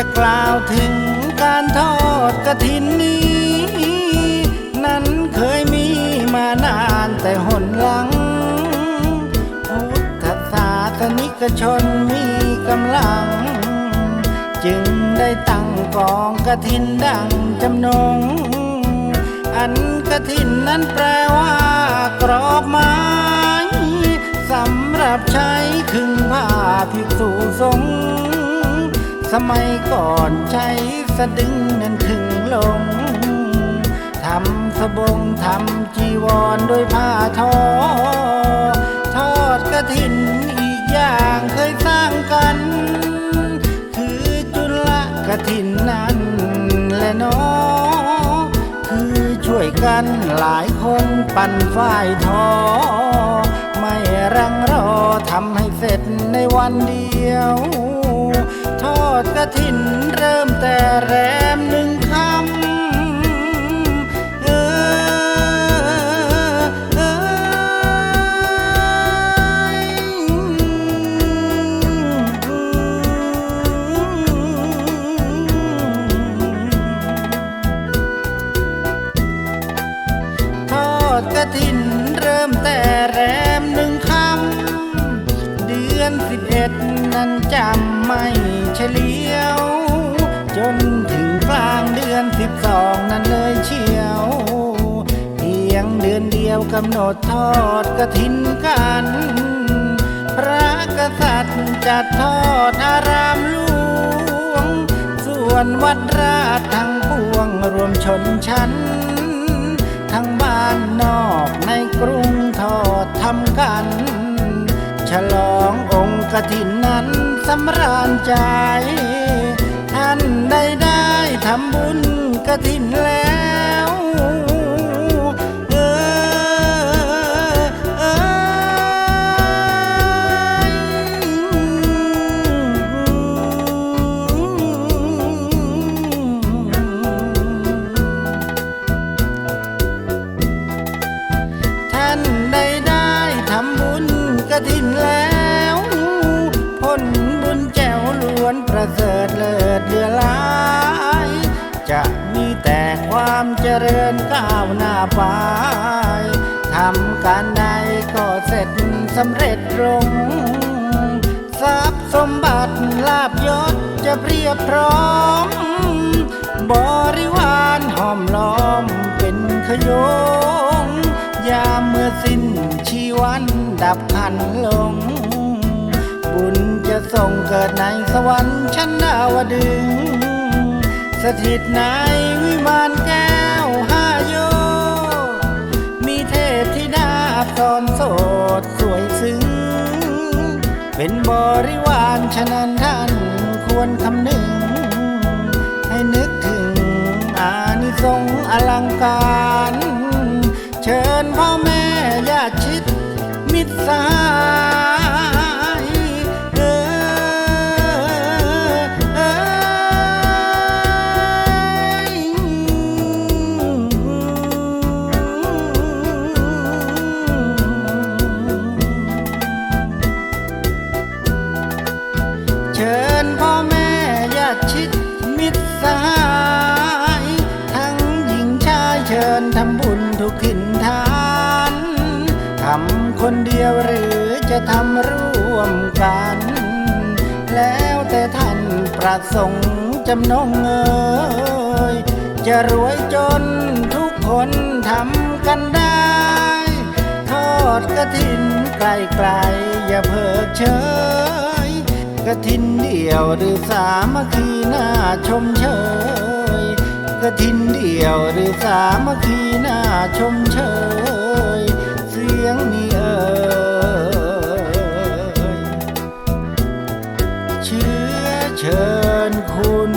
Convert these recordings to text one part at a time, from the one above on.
จะกล่าวถึงการทอดกระถินนี้ นั้นเคยมีมานานแต่หนหลัง พุทธศาสนิกชนมีกำลัง จึงได้ตั้งกองกระถินดังจำนง อันกระถินนั้นแปลว่ากรอบไม้สำหรับใช้ขึงผ้าภิกษุสงฆ์ สมัยก่อนใช้สะดึงนั้นขึงลง ทำสบงทำจีวรด้วยผ้าทอ ทอดกระถินอีกอย่างเคยสร้างกัน คือจุลกระถินนั้นและนาะคือช่วยกันหลายคนปั่นฝ้ายทอ ไม่รังรอทำให้เสร็จในวันเดียว ดกระถินเริ่มแต่แรมหนึ่งคำเออเทอดกระถิน เฉลียว จนถึงกลางเดือนสิบสองนั้นเลยเชียว เพียงเดือนเดียวกำหนดทอดกระถินกัน พระกษัตริย์จัดทอดอารามหลวง ส่วนวัดราชทั้งปวงรวมชนชั้น ทั้งบ้านนอกในกรุงทอดทำกัน ฉลอง กทินนั้นสำราญใจ ท่านได้ได้ทำบุญกฐินแล้ว ก้าวหน้าไปทำการใดก็เสร็จสำเร็จตรงทรัพย์สมบัติลาบยศจะเพียบพร้อม บริวารห้อมล้อมเป็นขยงยามเมื่อสิ้นชีวันดับขันลง บุญจะส่งเกิดในสวรรค์ชั้นดาวดึงส์สถิตในวิมานแก้ ดาตอนโสดสวยซึ้ง เป็นบริวารฉะนั้นท่านควรคำนึง ให้นึกถึงอานิสงส์อลังการ คนเดียวหรือจะทำร่วมกัน แล้วแต่ท่านประสงค์จำนงเอยจะรวยจนทุกคนทำกันได้ ทอดกระถินไกลๆอย่าเพิกเฉยกระถินเดียวหรือสามัคคีน่าชมเชยกระถินเดียวหรือสามัคคีน่าชมเชย ยงนี้เอ่ยเชื้อเชิญคุณ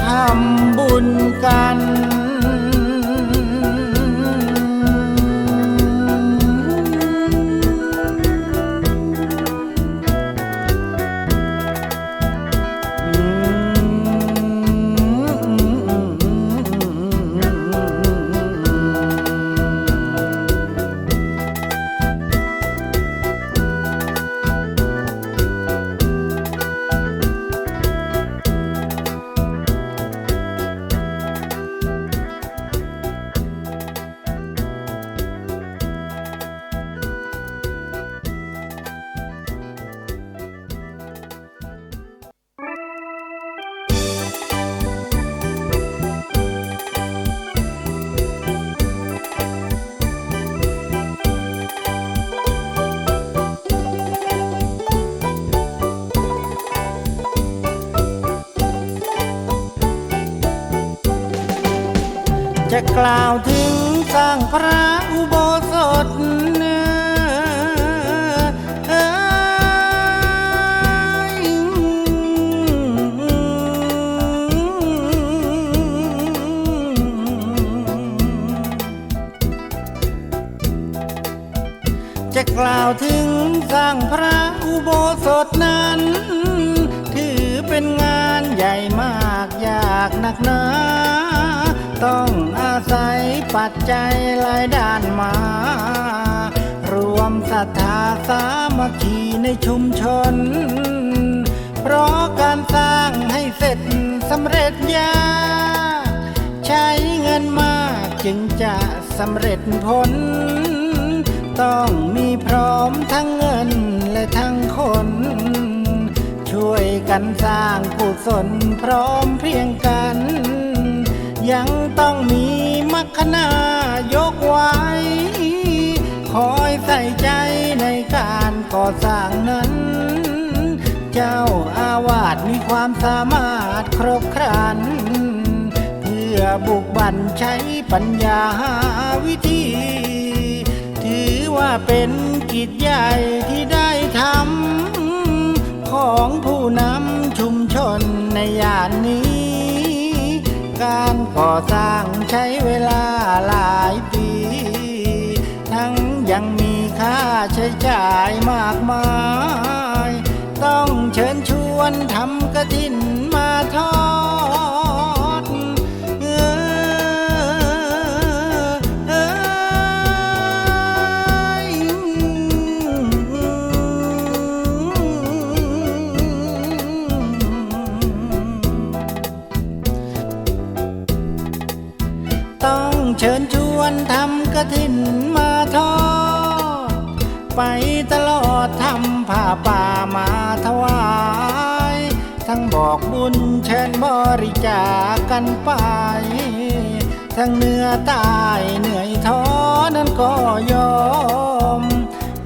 ทำบุญกัน กล่าวถึงสร้างพระอุโบสถจะกล่าวถึงสร้างพระอุโบสถนั้น ถือเป็นงานใหญ่มากยากหนักหนา ต้องอาศัยปัจจัยหลายด้านมา รวมศรัทธาสามัคคีในชุมชน เพราะการสร้างให้เสร็จสำเร็จยากใช้เงินมากจึงจะสำเร็จผล ต้องมีพร้อมทั้งเงินและทั้งคน ช่วยกันสร้างกุศลพร้อมเพรียงกัน ยังต้องมีมัคคณายกไว้ คอยใส่ใจในการก่อสร้างนั้น เจ้าอาวาสมีความสามารถครบครัน เพื่อบุกบันใช้ปัญญาหาวิธี ถือว่าเป็นกิจใหญ่ที่ได้ทำของผู้นำชุมชนในย่านนี้ การก่อสร้างใช้เวลาหลายปี ทั้งยังมีค่าใช้จ่ายมากมาย ต้องเชิญชวนทำ ญเชิญบริจาคกันไป ทั้งเหนื้อใตายเหนื่อยท้อนั้นก็ยอม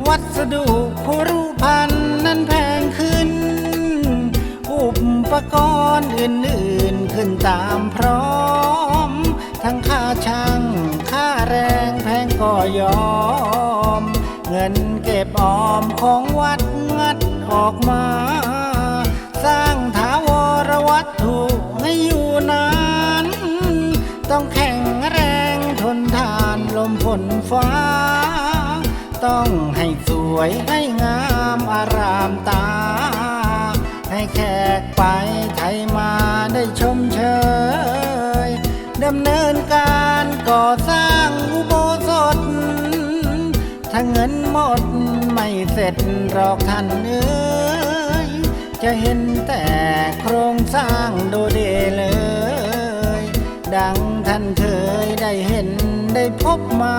วัสดุคุรุพันนั้นแพงขึ้น อุปกรณ์อื่นๆขึ้นตามพร้อม ทั้งค่าช่างค่าแรงแพงก็ยอม เงินเก็บออมของวัดงัดออกมา รวัตถุให้อยู่นานต้องแข็งแรงทนทานลมฝนฟ้า ต้องให้สวยให้งามอารามตา ให้แขกไปไทยมาได้ชมเชยดำเนินการก่อสร้างอุโบสถถ้าเงินหมดไม่เสร็จหรอกท่านเอ้ จะเห็นแต่โครงสร้างโดเดเลย ดังท่านเคยได้เห็นได้พบมา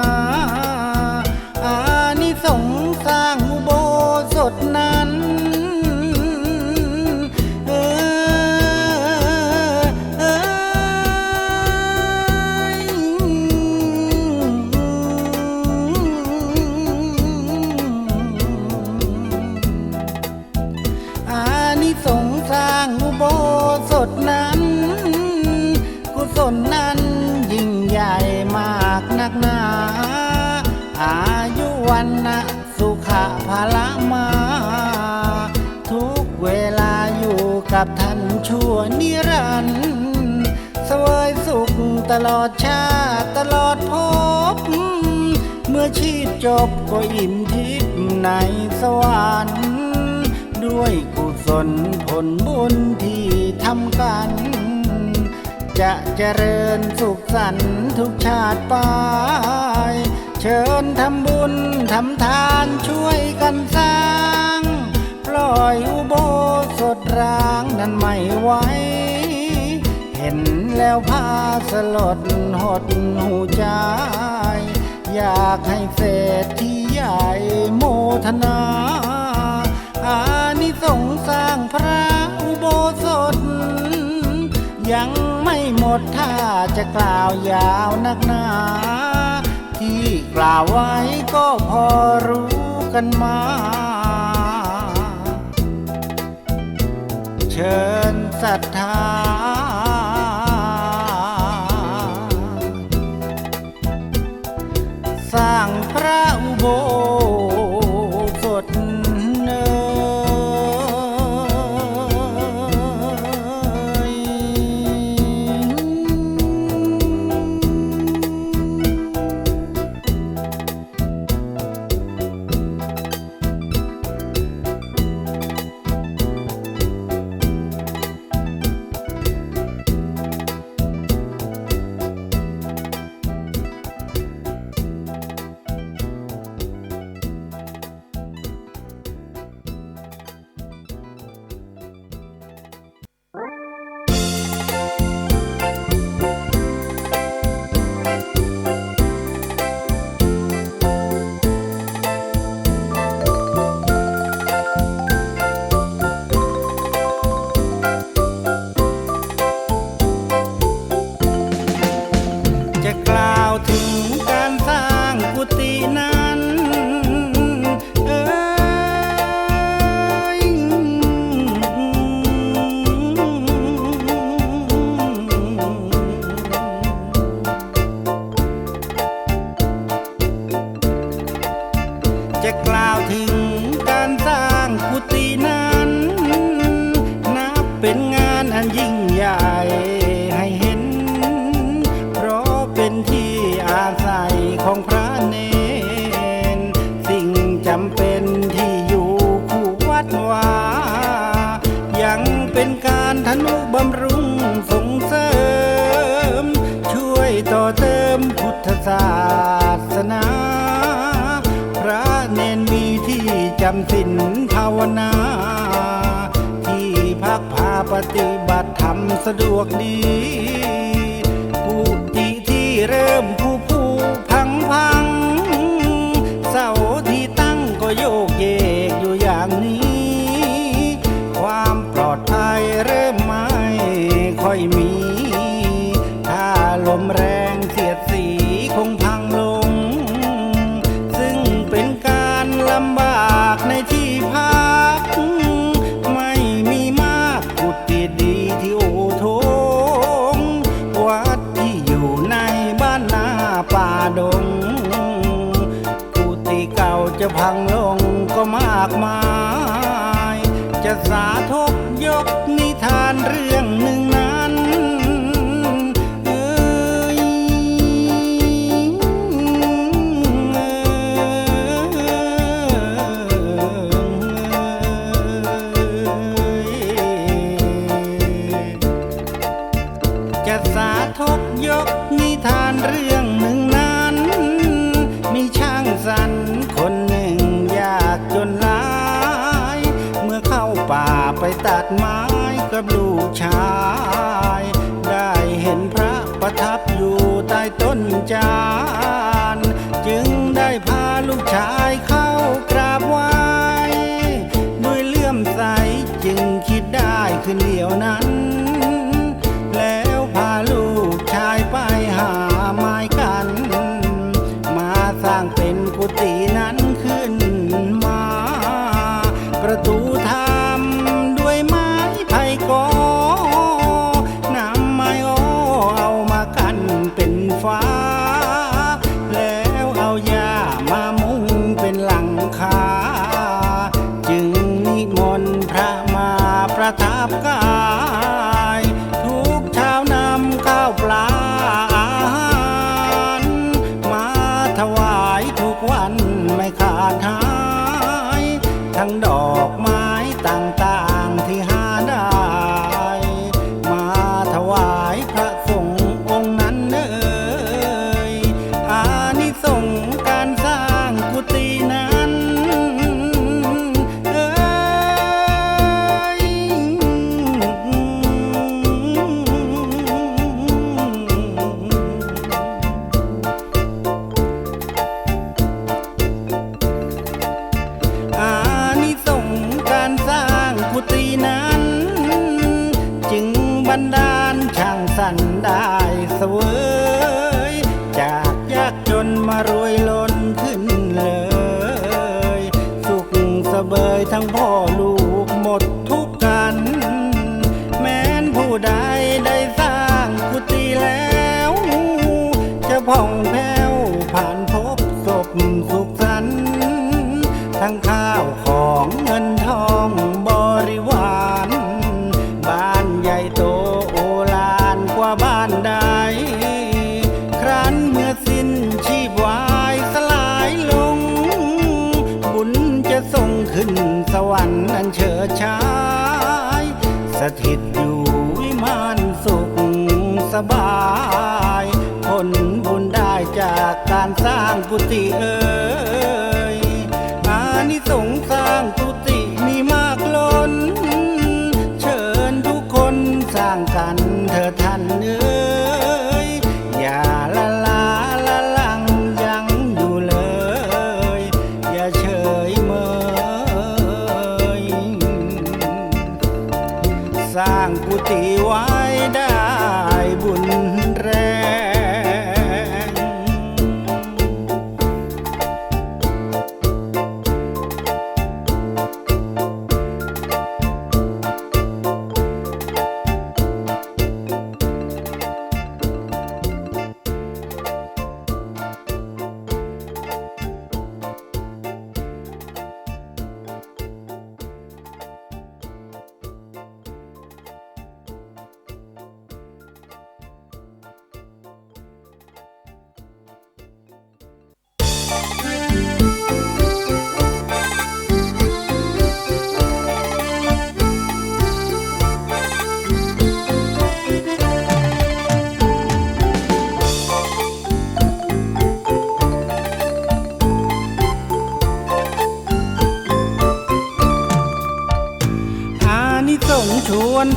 อานิสงสร้างอุโบสถนา รค์ ด้วยกุศลผลบุญที่ทำกัน จะเจริญสุขสันต์ทุกชาติไป เชิญทำบุญทำทานช่วยกันสร้างปล่อยอุโบสถร้างนั้นไม่ไหวเห็นแล้วพาสลดหดหูใจ อยากให้เศรษฐีใหญ่โมทนา อานิสงส์สร้างพระอุโบสถ ยังไม่หมดถ้าจะกล่าวยาวนักหนา ที่กล่าวไว้ก็พอรู้กันมา เชิญ สะดวกดีผู้ที่ที่เริ่ม กับห้อง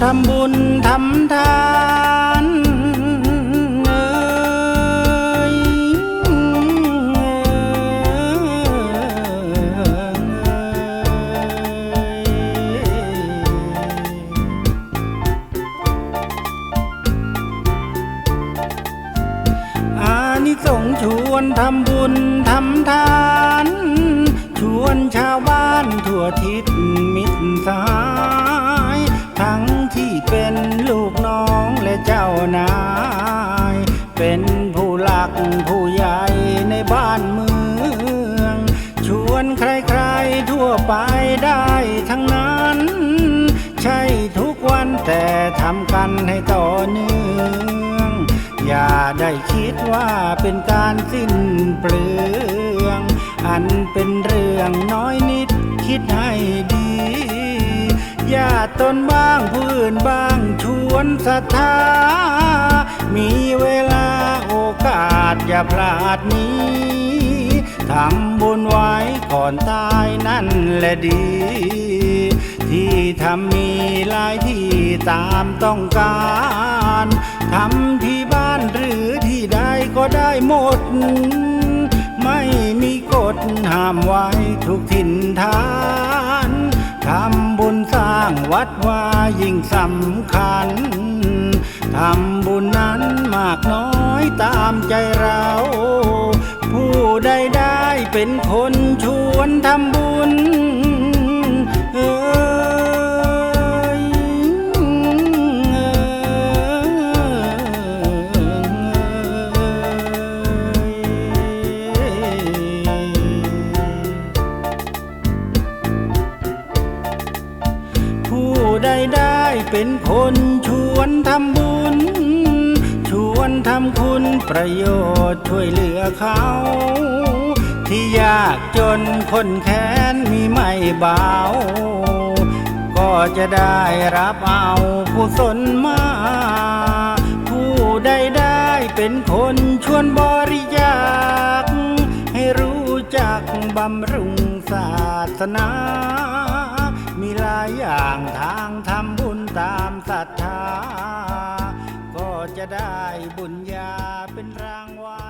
ทำบุญทำทาน ไปได้ทั้งนั้น ใช่ทุกวันแต่ทำกันให้ต่อเนื่อง อย่าได้คิดว่าเป็นการสิ้นเปลือง อันเป็นเรื่องน้อยนิดคิดให้ดีญาติตนบ้างผู้อื่นบ้างชวนศรัทธา มีเวลาโอกาสอย่าพลาดนี้ ทำบุญไว้ก่อนตายนั่นแหละดี ที่ทำมีหลายที่ตามต้องการทำที่บ้านหรือที่ใดก็ได้หมด ไม่มีกฎห้ามไว้ทุกถิ่นฐานทำบุญสร้างวัดว่ายิ่งสำคัญทำบุญนั้นมากน้อยตามใจเรา ผู้ใดได้เป็นคนชวนทำบุญเอ้ยผู้ใดได้เป็นคนชวนทำบุญ ชวนทำคุณประโยชน์ช่วยเหลือเขา ที่ยากจนคนแค้นมีไม่เบา ก็จะได้รับเอาผู้สนมา ผู้ใดได้เป็นคนชวนบริจาคให้รู้จักบำรุงศาสนา มีหลายอย่างทางทำบุญตามศรัทธา จะได้บุญญาเป็นรางวัล